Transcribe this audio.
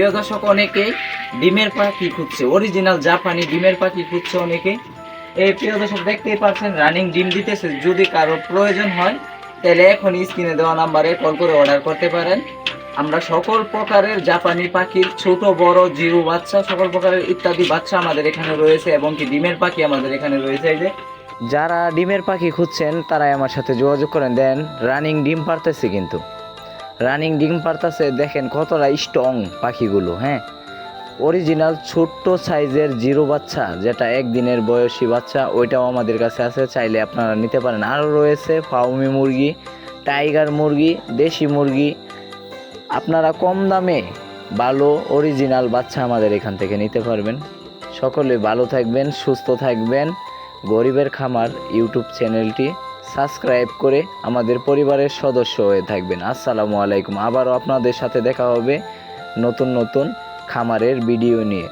প্রিয় দর্শক, অনেকে ডিমের পাখি খুঁজছে। অরিজিনাল জাপানি ডিমের পাখি খুঁজছে অনেকে। এই প্রিয় দর্শক, দেখতেই পাচ্ছেন রানিং ডিম দিতেছে। যদি কারও প্রয়োজন হয়, তাহলে এখন স্ক্রিনে দেওয়া নাম্বারে কল করে অর্ডার করতে পারেন। আমরা সকল প্রকারের জাপানি পাখির, ছোট, বড়, জিরো, বাচ্চা, সকল প্রকারের ইত্যাদি বাচ্চা আমাদের এখানে রয়েছে এবং কি ডিমের পাখি আমাদের এখানে রয়েছে। যে, যারা ডিমের পাখি খুঁজছেন, তারাই আমার সাথে যোগাযোগ করেন। দেন রানিং ডিম পারতেছে কিন্তু। রানিং ডিম পারতেছে, দেখেন কতটা স্ট্রং পাখিগুলো হ্যাঁ? অরিজিনাল ছোট্ট সাইজের জিরো বাচ্চা, যেটা একদিনের বয়সী বাচ্চা, ওইটাও আমাদের কাছে আছে, চাইলে আপনারা নিতে পারেন। আরও রয়েছে ফাউমি মুরগি, টাইগার মুরগি, দেশি মুরগি। আপনারা কম দামে ভালো অরিজিনাল বাচ্চা আমাদের এখান থেকে নিতে পারবেন। সকলে ভালো থাকবেন, সুস্থ থাকবেন। গরিবের খামার ইউটিউব চ্যানেলটি। সাবস্ক্রাইব করে আমাদের পরিবারের সদস্য হয়ে থাকবেন। আসসালামু আলাইকুম। আবারও আপনাদের সাথে দেখা হবে নতুন নতুন খামারের ভিডিও নিয়ে।